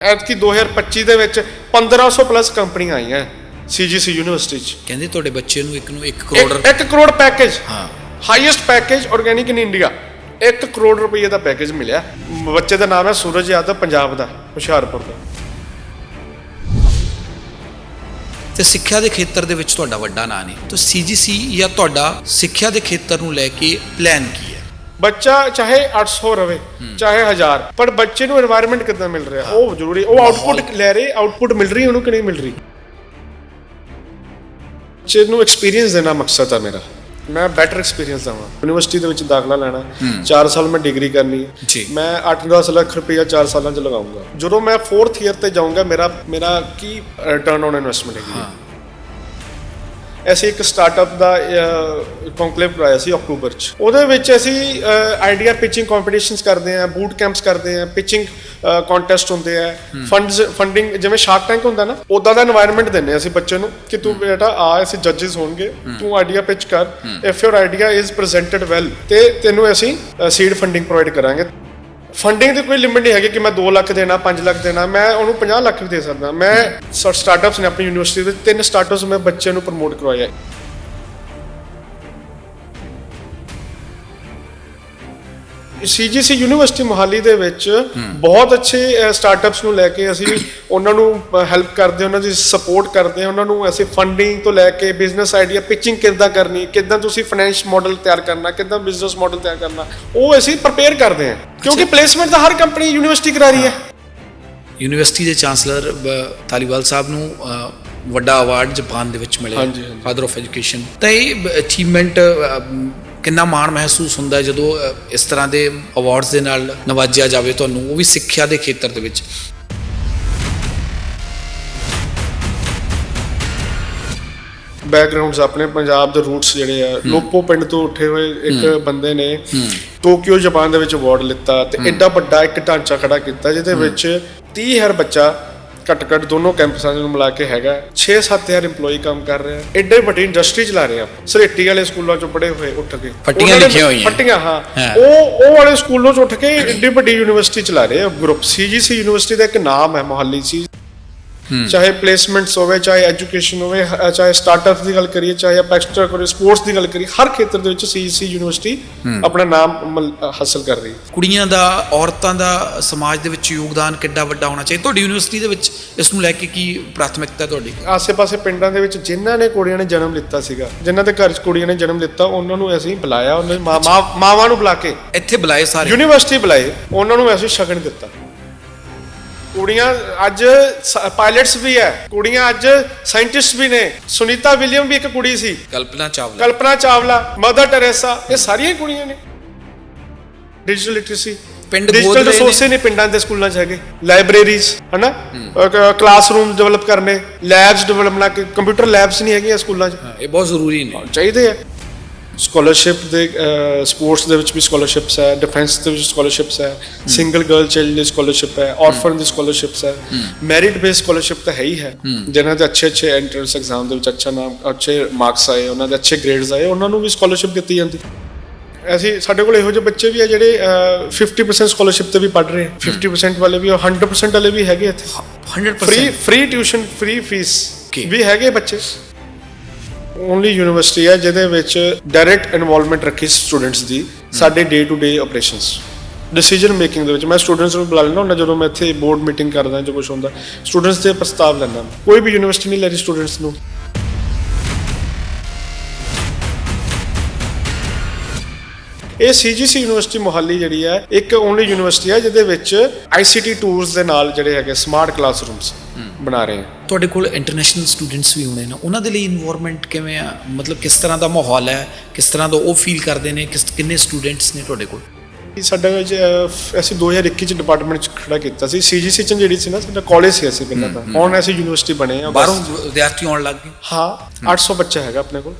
ਐਤਕੀ 2025 ਦੇ ਵਿੱਚ 1500 ਪਲੱਸ ਕੰਪਨੀਆਂ ਆਈਆਂ ਸੀਜੀਸੀ ਯੂਨੀਵਰਸਿਟੀ ਚ। ਕਹਿੰਦੇ ਤੁਹਾਡੇ ਬੱਚੇ ਨੂੰ ਇੱਕ ਨੂੰ 1 ਕਰੋੜ 1 ਕਰੋੜ ਪੈਕੇਜ ਹਾਂ। Highest package organic in India 1 crore ਰੁਪਏ ਦਾ ਪੈਕੇਜ ਮਿਲਿਆ। ਬੱਚੇ ਦਾ ਨਾਮ ਹੈ ਸੂਰਜ ਯਾਦਵ ਪੰਜਾਬ ਦਾ ਹੁਸ਼ਿਆਰਪੁਰ ਦਾ। ਤੇ ਸਿੱਖਿਆ ਦੇ ਖੇਤਰ ਦੇ ਵਿੱਚ ਤੁਹਾਡਾ ਵੱਡਾ ਨਾਂ ਨਹੀਂ। ਤਾਂ ਸੀਜੀਸੀ ਜਾਂ ਤੁਹਾਡਾ ਸਿੱਖਿਆ ਦੇ ਖੇਤਰ ਨੂੰ ਲੈ ਕੇ ਪਲਾਨ ਕੀ? ਬੱਚਾ ਚਾਹੇ 800 ਰਵੇ ਚਾਹੇ 1000 ਪਰ ਬੱਚੇ ਨੂੰ এনवायरमेंट ਕਿੰਨਾ ਮਿਲ ਰਿਹਾ? ਉਹ ਜ਼ਰੂਰੀ ਉਹ ਆਊਟਪੁੱਟ ਲੈ ਰਹੇ ਆਊਟਪੁੱਟ ਮਿਲ ਰਹੀ ਉਹਨੂੰ ਕਿ ਨਹੀਂ ਮਿਲ ਰਹੀ? ਬੱਚੇ ਨੂੰ ਐਕਸਪੀਰੀਅੰਸ ਦੇਣਾ ਮਕਸਦ ਆ ਮੇਰਾ। ਮੈਂ ਬੈਟਰ ਐਕਸਪੀਰੀਅੰਸ ਦਵਾਂ। ਯੂਨੀਵਰਸਿਟੀ ਦੇ ਵਿੱਚ ਦਾਖਲਾ ਲੈਣਾ 4 ਸਾਲ ਮੈਂ ਡਿਗਰੀ ਕਰਨੀ ਮੈਂ 8-10 ਲੱਖ ਰੁਪਏ 4 ਸਾਲਾਂ 'ਚ ਲਗਾਉਂਗਾ। ਜਦੋਂ ਮੈਂ 4th ਈਅਰ ਤੇ ਜਾਊਂਗਾ ਮੇਰਾ ਮੇਰਾ ਕੀ ਰਿਟਰਨ ਔਨ ਇਨਵੈਸਟਮੈਂਟ ਹੈਗੀ ਅਸੀਂ ਇੱਕ ਸਟਾਰਟਅਪ ਦਾ ਕੌਨਕਲੇਵ ਕਰਾਇਆ ਸੀ ਅਕਤੂਬਰ 'ਚ। ਉਹਦੇ ਵਿੱਚ ਅਸੀਂ ਆਈਡੀਆ ਪਿਚਿੰਗ ਕੰਪੀਟੀਸ਼ਨਸ ਕਰਦੇ ਆ ਬੂਟ ਕੈਂਪਸ ਕਰਦੇ ਆ ਪਿਚਿੰਗ ਕੰਟੈਸਟ ਹੁੰਦੇ ਆ ਫੰਡਸ ਫੰਡਿੰਗ ਜਿਵੇਂ ਸ਼ਾਰਕ ਟੈਂਕ ਹੁੰਦਾ ਨਾ ਉਦਾਂ ਦਾ এনवायरमेंट ਦਿੰਦੇ ਅਸੀਂ ਬੱਚੇ ਨੂੰ ਕਿ ਤੂੰ ਬੇਟਾ ਆ ਅਸੀਂ ਜੱਜਸ ਹੋਣਗੇ ਤੂੰ ਆਈਡੀਆ ਪਿਚ ਕਰ if your idea is presented well ਤੇ ਤੈਨੂੰ ਅਸੀਂ ਸੀਡ ਫੰਡਿੰਗ ਪ੍ਰੋਵਾਈਡ ਕਰਾਂਗੇ। ਫੰਡਿੰਗ ਦੀ ਕੋਈ ਲਿਮਿਟ ਨਹੀਂ ਹੈਗੀ ਕਿ ਮੈਂ 2 ਲੱਖ ਦੇਣਾ 5 ਲੱਖ ਦੇਣਾ ਮੈਂ ਉਹਨੂੰ 50 ਲੱਖ ਵੀ ਦੇ ਸਕਦਾ। ਮੈਂ ਸਟਾਰਟਅਪਸ ਨੇ ਆਪਣੀ ਯੂਨੀਵਰਸਿਟੀ ਵਿੱਚ ਤਿੰਨ ਸਟਾਰਟਅਪਸ ਮੈਂ ਬੱਚਿਆਂ ਨੂੰ ਪ੍ਰਮੋਟ ਕਰਵਾਇਆ। ਸੀਜੀਸੀ ਯੂਨੀਵਰਸਿਟੀ ਮੋਹਾਲੀ ਦੇ ਵਿੱਚ ਬਹੁਤ ਅੱਛੇ ਸਟਾਰਟਅਪਸ ਨੂੰ ਲੈ ਕੇ ਅਸੀਂ ਉਹਨਾਂ ਨੂੰ ਹੈਲਪ ਕਰਦੇ ਉਹਨਾਂ ਦੀ ਸਪੋਰਟ ਕਰਦੇ ਹਾਂ ਉਹਨਾਂ ਨੂੰ ਅਸੀਂ ਫੰਡਿੰਗ ਤੋਂ ਲੈ ਕੇ ਬਿਜ਼ਨਸ ਆਈਡੀਆ ਪਿਚਿੰਗ ਕਿੱਦਾਂ ਕਰਨੀ ਕਿੱਦਾਂ ਤੁਸੀਂ ਫਾਈਨੈਂਸ ਮਾਡਲ ਤਿਆਰ ਕਰਨਾ ਕਿੱਦਾਂ ਬਿਜ਼ਨਸ ਮਾਡਲ ਤਿਆਰ ਕਰਨਾ ਉਹ ਅਸੀਂ ਪ੍ਰਪੇਅਰ ਕਰਦੇ ਹਾਂ ਕਿਉਂਕਿ ਪਲੇਸਮੈਂਟ ਤਾਂ ਹਰ ਕੰਪਨੀ ਯੂਨੀਵਰਸਿਟੀ ਕਰਾ ਰਹੀ ਹੈ। ਯੂਨੀਵਰਸਿਟੀ ਦੇ ਚਾਂਸਲਰ ਤਾਲੀਵਾਲ ਸਾਹਿਬ ਨੂੰ ਵੱਡਾ ਅਵਾਰਡ ਜਾਪਾਨ ਦੇ ਵਿੱਚ ਮਿਲਿਆ। ਫਾਦਰ ਆਫ ਐਜੂਕੇਸ਼ਨ ਤਾਂ ਇਹ ਅਚੀਵਮੈਂਟ ਕਿੰਨਾ ਮਾਣ ਮਹਿਸੂਸ ਹੁੰਦਾ ਜਦੋਂ ਇਸ ਤਰ੍ਹਾਂ ਦੇ ਅਵਾਰਡਸ ਦੇ ਨਾਲ ਨਵਾਜਿਆ ਜਾਵੇ ਤੁਹਾਨੂੰ ਉਹ ਵੀ ਸਿੱਖਿਆ ਦੇ ਖੇਤਰ ਦੇ ਵਿੱਚ। ਬੈਕਗ੍ਰਾਉਂਡਸ ਆਪਣੇ ਪੰਜਾਬ ਦੇ ਰੂਟਸ ਜਿਹੜੇ ਆ ਲੋਪੋ ਪਿੰਡ ਤੋਂ ਉੱਠੇ ਹੋਏ ਇੱਕ ਬੰਦੇ ਨੇ ਟੋਕੀਓ ਜਾਪਾਨ ਦੇ ਵਿੱਚ ਅਵਾਰਡ ਲਿੱਤਾ ਤੇ ਐਡਾ ਵੱਡਾ ਇੱਕ ਢਾਂਚਾ ਖੜਾ ਕੀਤਾ ਜਿਹਦੇ ਵਿੱਚ 30000 ਬੱਚਾ ਘੱਟ ਘੱਟ ਦੋਨੋਂ ਕੈਂਪਸਾਂ ਨੂੰ ਮਿਲਾ ਕੇ ਹੈਗਾ 6-7000 EMPLOYE ਕੰਮ ਕਰ ਰਹੇ। ਆ ਐਡੇ ਵੱਡੀ ਇੰਡਸਟਰੀ ਚਲਾ ਰਹੇ ਆ ਸਰੇਟੀ ਵਾਲੇ ਸਕੂਲਾਂ ਚੋਂ ਪੜ੍ਹੇ ਹੋਏ ਉੱਠ ਕੇ। ਫੱਟੀਆਂ ਲਿਖੀਆਂ ਹੋਈਆਂ। ਫੱਟੀਆਂ ਹਾਂ। ਉਹ ਉਹ ਵਾਲੇ ਸਕੂਲੋਂ ਚ ਉੱਠ ਕੇ ਐਡੀ ਵੱਡੀ ਯੂਨੀਵਰਸਿਟੀ ਚਲਾ ਰਹੇ ਆ। ਗਰੁੱਪ ਸੀਜੀਸੀ ਯੂਨੀਵਰਸਿਟੀ ਦਾ ਇੱਕ ਨਾਮ ਹੈ ਮੁਹਾਲੀ ਸੀ ਚਾਹੇ ਪਲੇਸਮੈਂਟਸ ਹੋਵੇ ਚਾਹੇ ਐਜੂਕੇਸ਼ਨ ਹੋਵੇ ਚਾਹੇ ਸਟਾਰਟਅਪ ਦੀ ਗੱਲ ਕਰੀਏ ਚਾਹੇ ਆਪਾਂ ਐਕਸਟਰਾ ਕਰੀਏ ਸਪੋਰਟਸ ਦੀ ਗੱਲ ਕਰੀਏ ਹਰ ਖੇਤਰ ਦੇ ਵਿੱਚ ਸੀਜੀਸੀ ਯੂਨੀਵਰਸਿਟੀ ਆਪਣਾ ਨਾਮ ਹਾਸਲ ਕਰ ਰਹੀ ਹੈ। ਕੁੜੀਆਂ ਦਾ ਔਰਤਾਂ ਦਾ ਸਮਾਜ ਦੇ ਵਿੱਚ ਯੋਗਦਾਨ ਕਿੱਡਾ ਵੱਡਾ ਹੋਣਾ ਚਾਹੀਦਾ। ਤੁਹਾਡੀ ਯੂਨੀਵਰਸਿਟੀ ਦੇ ਵਿੱਚ ਇਸ ਨੂੰ ਲੈ ਕੇ ਕੀ ਪ੍ਰਾਥਮਿਕਤਾ ਤੁਹਾਡੀ? ਆਸੇ-ਪਾਸੇ ਪਿੰਡਾਂ ਦੇ ਵਿੱਚ ਜਿਨ੍ਹਾਂ ਨੇ ਕੁੜੀਆਂ ਨੇ ਜਨਮ ਲਿੱਤਾ ਸੀਗਾ ਜਿਨ੍ਹਾਂ ਦੇ ਘਰ 'ਚ ਕੁੜੀਆਂ ਨੇ ਜਨਮ ਲਿੱਤਾ ਉਹਨਾਂ ਨੂੰ ਅਸੀਂ ਬੁਲਾਇਆ ਉਹਨਾਂ ਮਾਵਾਂ ਨੂੰ ਬੁਲਾ ਕੇ। ਇੱਥੇ ਬੁਲਾਏ ਸਾਰੇ? ਯੂਨੀਵਰਸਿਟੀ ਬੁਲਾਏ ਉਹਨਾਂ ਨੂੰ ਅਸੀਂ ਸ਼ਗਨ ਦਿੱਤਾ। ਕੁੜੀਆਂ ਅੱਜ ਪਾਇਲਟਸ ਵੀ ਹੈ। ਕੁੜੀਆਂ ਅੱਜ ਸਾਇੰਟਿਸਟ ਵੀ ਨੇ। ਸੁਨੀਤਾ ਵਿਲੀਅਮ ਵੀ ਇੱਕ ਕੁੜੀ ਸੀ। ਕਲਪਨਾ ਚਾਵਲਾ। ਕਲਪਨਾ ਚਾਵਲਾ ਮਦਰ ਟੈਰੇਸਾ ਇਹ ਸਾਰੀਆਂ ਕੁੜੀਆਂ ਨੇ। ਡਿਜੀਟਲ ਲਿਟਰੇਸੀ ਪਿੰਡ ਡਿਜੀਟਲ। ਰਿਸੋਰਸੇ ਨੇ। ਪਿੰਡਾਂ ਦੇ ਸਕੂਲਾਂ 'ਚ ਹੈਗੇ। ਲਾਇਬ੍ਰੇਰੀਜ਼ ਹਨਾ? ਕਲਾਸਰੂਮ ਡਿਵੈਲਪ ਕਰਨੇ। ਲੈਬਸ ਡਿਵੈਲਪ ਨਾ ਕੰਪਿਊਟਰ ਲੈਬਸ ਨਹੀਂ ਹੈਗੀਆਂ ਸਕੂਲਾਂ 'ਚ। ਇਹ ਬਹੁਤ ਜ਼ਰੂਰੀ ਨੇ। ਚਾਹੀਦੇ ਆ। ਸਕਾਲਰਸ਼ਿਪ ਦੇ ਸਪੋਰਟਸ ਦੇ ਵਿੱਚ ਵੀ ਸਕਾਲਰਸ਼ਿਪਸ ਹੈ ਡਿਫੈਂਸ ਦੇ ਵਿੱਚ ਸਕਾਲਰਸ਼ਿਪਸ ਹੈ ਸਿੰਗਲ ਗਰਲ ਚਾਈਲਡ ਦੀ ਸਕਾਲਰਸ਼ਿਪ ਹੈ ਆਰਫਨ ਦੀ ਸਕਾਲਰਸ਼ਿਪਸ ਹੈ। ਮੈਰਿਟ ਬੇਸ ਸਕਾਲਰਸ਼ਿਪ ਤਾਂ ਹੈ ਹੀ ਹੈ। ਜਿਨ੍ਹਾਂ ਦੇ ਅੱਛੇ ਅੱਛੇ ਐਂਟਰੈਂਸ ਐਗਜ਼ਾਮ ਦੇ ਵਿੱਚ ਅੱਛਾ ਨਾਮ ਅੱਛੇ ਮਾਰਕਸ ਆਏ ਉਹਨਾਂ ਦੇ ਅੱਛੇ ਗ੍ਰੇਡਸ ਆਏ ਉਹਨਾਂ ਨੂੰ ਵੀ ਸਕਾਲਰਸ਼ਿਪ ਦਿੱਤੀ ਜਾਂਦੀ। ਅਸੀਂ ਸਾਡੇ ਕੋਲ ਇਹੋ ਜਿਹੇ ਬੱਚੇ ਵੀ ਆ ਜਿਹੜੇ ਅਹ, 50% ਸਕਾਲਰਸ਼ਿਪ ਤੇ ਵੀ ਪੜ ਰਹੇ ਆ। 50% ਵਾਲੇ ਵੀ ਔਰ 100% ਵਾਲੇ ਵੀ ਹੈਗੇ ਇੱਥੇ। 100% free free tuition free fees. ਵੀ ਹੈਗੇ ਬੱਚੇ। ਓਨਲੀ ਯੂਨੀਵਰਸਿਟੀ ਹੈ ਜਿਹਦੇ ਵਿੱਚ ਡਾਇਰੈਕਟ ਇਨਵੋਲਵਮੈਂਟ ਰੱਖੀ ਸਟੂਡੈਂਟਸ ਦੀ, ਸਾਡੇ day to day operations decision making ਦੇ ਵਿੱਚ ਮੈਂ ਸਟੂਡੈਂਟਸ ਨੂੰ ਬੁਲਾ ਲੈਂਦਾ ਹੁੰਦਾ ਜਦੋਂ ਮੈਂ ਇੱਥੇ ਬੋਰਡ ਮੀਟਿੰਗ ਕਰਦਾ ਜੋ ਕੁਝ ਹੁੰਦਾ। ਸਟੂਡੈਂਟਸ ਦੇ ਪ੍ਰਸਤਾਵ ਲੈਂਦਾ। ਕੋਈ ਵੀ ਯੂਨੀਵਰਸਿਟੀ ਨਹੀਂ ਲੈ ਰਹੀ ਸਟੂਡੈਂਟਸ ਨੂੰ। ਇਹ ਸੀਜੀਸੀ ਯੂਨੀਵਰਸਿਟੀ ਮੋਹਾਲੀ ਜਿਹੜੀ ਹੈ ਇੱਕ ਓਨਲੀ ਯੂਨੀਵਰਸਿਟੀ ਹੈ ਜਿਹਦੇ ਵਿੱਚ ਆਈਸੀਟੀ ਟੂਲਸ ਦੇ ਨਾਲ ਜਿਹੜੇ ਹੈਗੇ ਸਮਾਰਟ ਕਲਾਸਰੂਮਸ ਬਣਾ ਰਹੇ ਹਾਂ। ਤੁਹਾਡੇ ਕੋਲ ਇੰਟਰਨੈਸ਼ਨਲ ਸਟੂਡੈਂਟਸ ਵੀ ਹੋਣੇ ਨੇ। ਉਹਨਾਂ ਦੇ ਲਈ ਇਨਵਾਇਰਨਮੈਂਟ ਕਿਵੇਂ ਆ? ਮਤਲਬ ਕਿਸ ਤਰ੍ਹਾਂ ਦਾ ਮਾਹੌਲ ਹੈ? ਕਿਸ ਤਰ੍ਹਾਂ ਦਾ ਉਹ ਫੀਲ ਕਰਦੇ ਨੇ? ਕਿਸ ਕਿੰਨੇ ਸਟੂਡੈਂਟਸ ਨੇ ਤੁਹਾਡੇ ਕੋਲ? ਸਾਡਾ ਅਸੀਂ 2021 ਚ ਡਿਪਾਰਟਮੈਂਟ ਚ ਖੜਾ ਕੀਤਾ ਸੀ। ਸੀਜੀਸੀ ਚ ਜਿਹੜੀ ਸੀ ਨਾ ਸਾਡਾ ਕਾਲਜ ਸੀ ਅਸੀਂ ਪਹਿਲਾਂ ਤਾਂ। ਹੁਣ ਅਸੀਂ ਯੂਨੀਵਰਸਿਟੀ ਬਣੇ ਆ। ਬਾਹਰੋਂ ਵਿਦਿਆਰਥੀ ਆਉਣ ਲੱਗ ਗਏ। ਹਾਂ 800 ਬੱਚਾ ਹੈਗਾ ਆਪਣੇ ਕੋਲ।